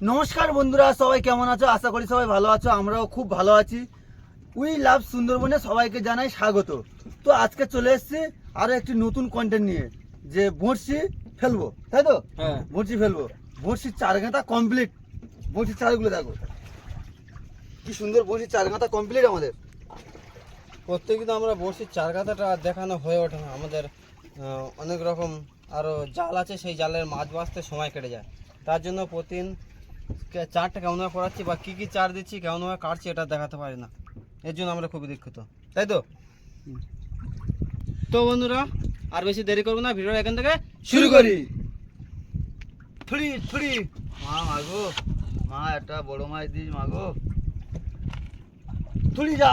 নমস্কার বন্ধুরা সবাই কেমন আছো? আশা করি সবাই ভালো আছো আমরাও খুব ভালো আছি। উই লাভ সুন্দরবনে সবাইকে জানাই স্বাগত। তো আজকে চলে এসছি আরও একটি নতুন কন্টেন্ট নিয়ে যে বড়শি ফেলব তাই তো? হ্যাঁ। বড়শি ফেলব। বড়শির চার গাঁথা কমপ্লিট বড়শির চারগুলো দেখো। কি সুন্দর বড়শির চার গাঁথা কমপ্লিট আমাদের প্রত্যেকদিন আমরা বড়শির চার কাঁথাটা দেখানো হয়ে ওঠে না। আমাদের অনেক রকম আরও জাল আছে সেই জালের মাছ বাঁচতে সময় কেটে যায়। তার জন্য প্রতিদিন চারটা কেমনভাবে করাচ্ছি বা কী কী চার দিচ্ছি কেমনভাবে কাটছি এটা দেখাতে পারি না। এর জন্য আমরা খুবই দুঃখিত। তাই তো? তো বন্ধুরা, আর বেশি দেরি করব না ভিডিও এখান থেকে শুরু করি। থুড়ি থুড়ি। মা মাগো মা, একটা বড় মাছ দিস মাগো থুড়ি যা।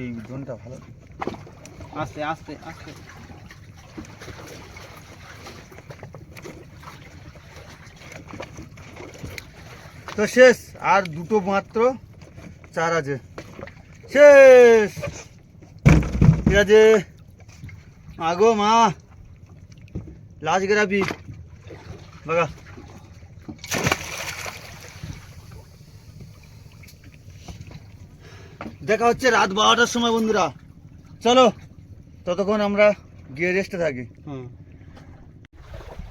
এই ডোনটা ভালো। আস্তে আস্তে আস্তে। তো শেষ আর দুটো মাত্র চার আছে। শেষ! ঠিক আছে। আগো মা লাজ গেরাবি। বাগা। দেখা হচ্ছে রাত বারোটার সময় বন্ধুরা। চলো ততক্ষণ আমরা গিয়ে রেস্টে থাকি।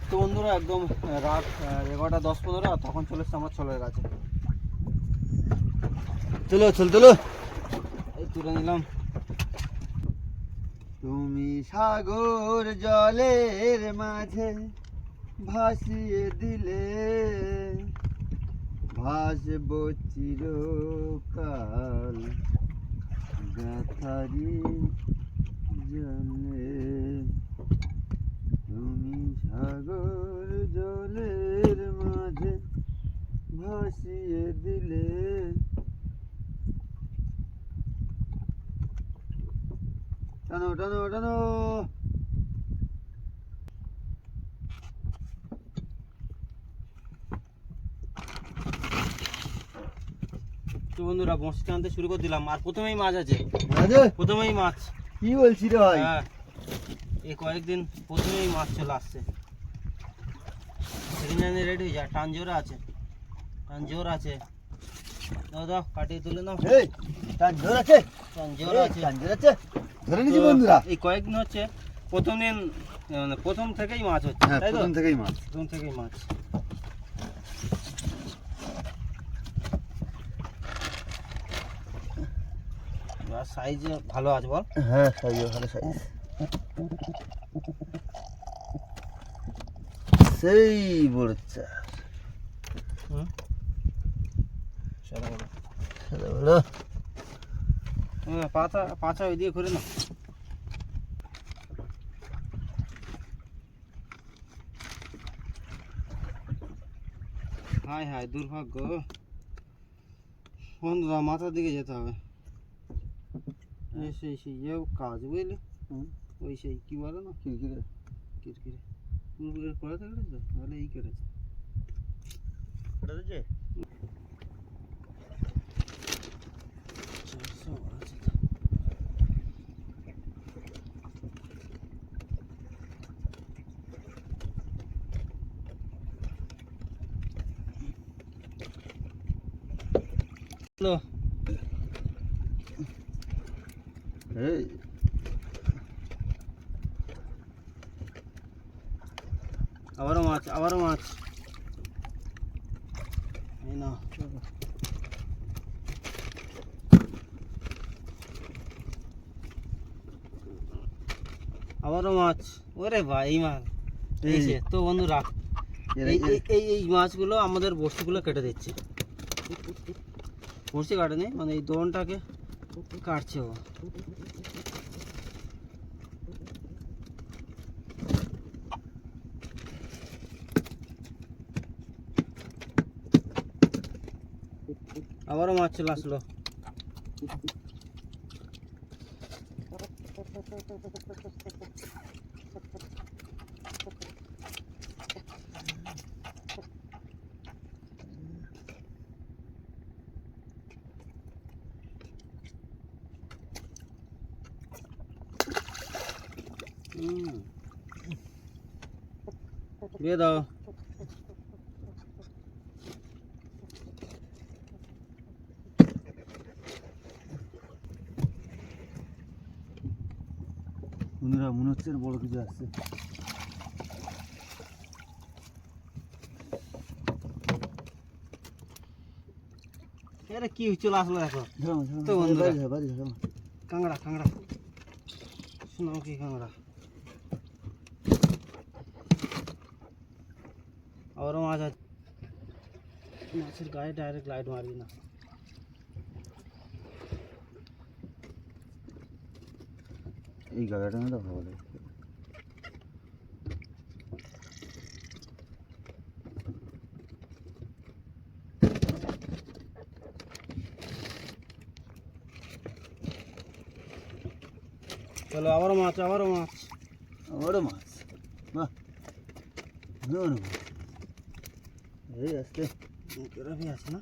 তো বন্ধুরা একদম রাত এগারোটা দশ পনেরো আর তখন চলে এসছে আমার ছলের কাছে। চলো চল চলো। এই তুলে নিলাম। তুমি সাগর জলের মাঝে ভাসিয়ে দিলে ভাসব চিরকাল। গাথারি জলে তুমি সাগর জলের মাঝে ভাসিয়ে দিলে। টানো টানো টানো। তো বন্ধুরা বঁড়শি টানতে শুরু করে দিলাম। আর প্রথমেই মাছ আছে। প্রথমেই মাছ। কি বলছি রে ভাই? হ্যাঁ। এই কয়েকদিন প্রথমেই মাছ চলে আসছে। সেদিন জানি রেডি হয়ে যায় টান জোর আছে। টান জোর আছে। দাও দাও কাটিয়ে তুলে নাও। এই টান জোর আছে? টান জোর আছে। টান জোর আছে? ধরে নিছি বন্ধুরা। এই কয়েকদিন হচ্ছে প্রথম দিন মানে প্রথম থেকেই মাছ হচ্ছে হ্যাঁ তাই তো? প্রথম থেকেই মাছ। প্রথম থেকেই মাছ। সাইজ ভালো আছে বল। হ্যাঁ সাইজ ভালো সাইজ। সেই বড়চা হুম। সাদা কালো। সাদা বড়। হ্যাঁ, পাতা পাঁচা ওই দিয়ে করে না হায় হায় দুর্ভাগ্য। বন্ধুরা মাথার দিকে যেতে হবে। সেই সেই এও কাজ বুঝলি হুম। ওই সেই কি বলে না কি কি রে কিরকিরে পুরো করে থাকলে তো তাহলে এই করেছে এটা দিছে চারশো আছে তো। হ্যালো এই। আবারও মাছ আবারও মাছ। এই না আবারও মাছ। ওরে ভাই এই মাছ। তো বন্ধুরা এরা- এই এই- মাছগুলো আমাদের বড়শিগুলো কেটে দিচ্ছে। বড়শি কাটেনি মানে এই দোনটাকে কাটছে। ও আবারও মাছ চলে আসলো হুম। দিয়ে দাও বন্ধুরা মনে হচ্ছে বড় কিছু আসছে আরে কি চলে আসলো দেখো তো বন্ধুরা। বাড়ি ঝাড়া, বাড়ি ঝাড়ামা। কাংড়া কাংড়া শোনাও কি কাংড়া আবারও মাছ আছে মাছের গায়ে ডাইরেক্ট লাইট মারবি না এই গাড়িটা না ভালো লাগে চলো আবারও মাছ আবারও মাছ বড় মাছ বাহ এই আসতে গ্রাভি আছে না?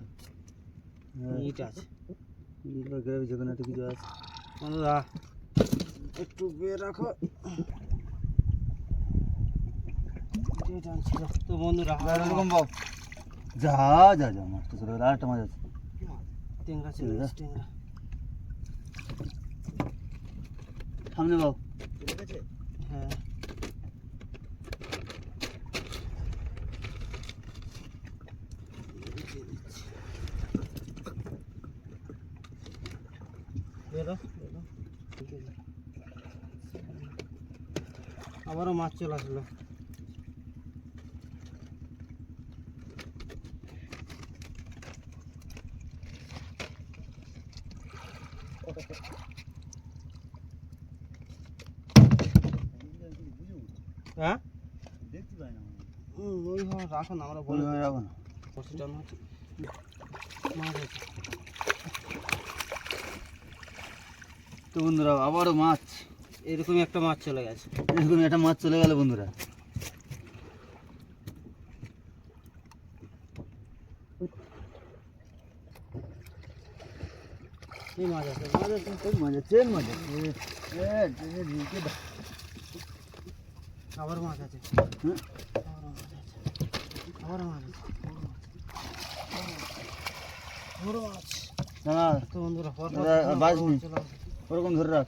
হ্যাঁ, ইট আছে। ইট বা গ্রাভি যেখানে একটা কিছু আছে। বন্ধুরা একটু বের রাখো। তো বন্ধুরা এরকম বাপ যা যা যা মাছটা চলে গেল আরেকটা মাছ আছে। টেংরা চলে গেছে টেংরা সামনে বাবু। আবারও মাছ চলে আসলো। হ্যাঁ? দেখতে পাই না ওই হয় রাখো না আমরা বলে রাখো না। বসে মাছ মাছ তো বন্ধুরা আবারও মাছ। এরকমই একটা মাছ চলে গেছে। এরকম একটা মাছ চলে গেল বন্ধুরা। এই মাছ আছে মাছ আছে মাছ আছে মাছ আছে। এ, এ, এ, ঢুকে দাও। আবার মাছ আছে? আবার মাছ আছে। বড় মাছ দাঁড়া, তো বন্ধুরা পর পর দাদা, বড় বাজ মাছ নি। চলে। আসে। ওরকম ধরে রাখ।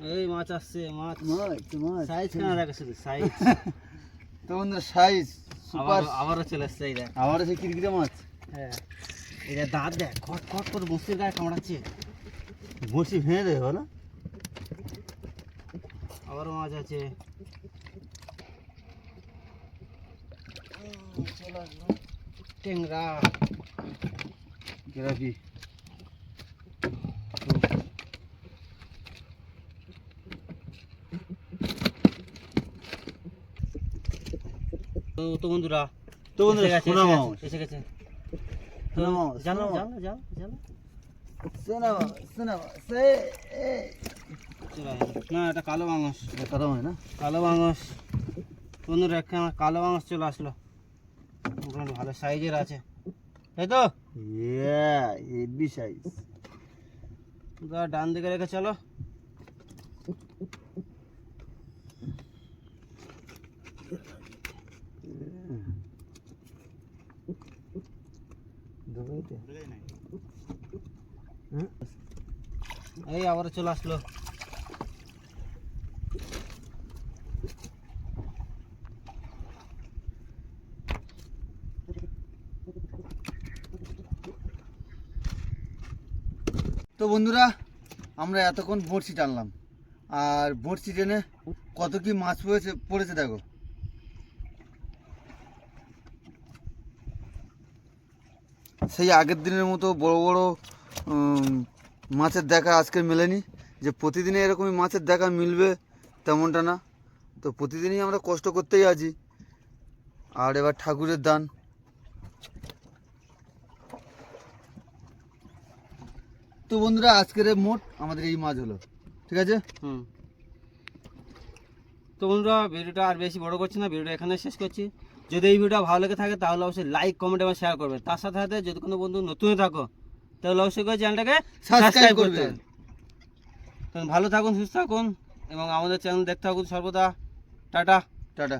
এই মাছ আসছে মাছ। মাছ মাছ। সাইজ কেন দেখে শুধু সাইজ তো বন্ধুরা সাইজ সুপার আবার আবারও চলে আসছে এই দেখ। আবার আছে কিরকিরে মাছ। হ্যাঁ। এটা দাঁত দেখ খট খট করে বসির গায়ে কামড়াচ্ছে। বসি ভেঙে দেবে বলো আবারও মাছ আছে। টেংরা গ্রাফি তো তো বন্ধুরা তো বন্ধুরা সোনা এসে গেছে, এসে গেছে। সোনা মাছ জানো জানো জানো জানো। সোনা মাছ সোনা মাছ এ, এ। চলে আয়। না এটা কালো হয় না? কালো মাংস বন্ধুরা কালো মাংস চলে আসলো। মোটামুটি ভালো সাইজের আছে। তাই তো। হেভি সাইজ ডান দিকে রেখে চলো। এই আবার চলে আসলো। তো বন্ধুরা আমরা এতক্ষণ বড়শি টানলাম আর বড়শি টেনে কত কি মাছ পড়েছে পড়েছে দেখো। সেই আগের দিনের মতো বড় বড় মাছের দেখা আজকে মেলেনি। যে প্রতিদিনে এরকমই মাছের দেখা মিলবে তেমনটা না। তো প্রতিদিনই আমরা কষ্ট করতেই আছি। আর এবার ঠাকুরের দান। তো বন্ধুরা, আজকের মোট আমাদের এই মাছ হলো। ঠিক আছে? হুম। তো বন্ধুরা, ভিডিওটা আর বেশি বড় করছি না, ভিডিওটা এখানে শেষ করছি। যদি এই ভিডিও ভালো লেগে থাকে তাহলে অবশ্যই লাইক কমেন্ট এবং শেয়ার করবেন তার সাথে সাথে যদি কোনো বন্ধু নতুন থাকো তাহলে অবশ্যই করে চ্যানেলটাকে সাবস্ক্রাইব করতে। ভালো থাকুন সুস্থ থাকুন এবং আমাদের চ্যানেল দেখতে থাকুন সর্বদা। টাটা। টাটা।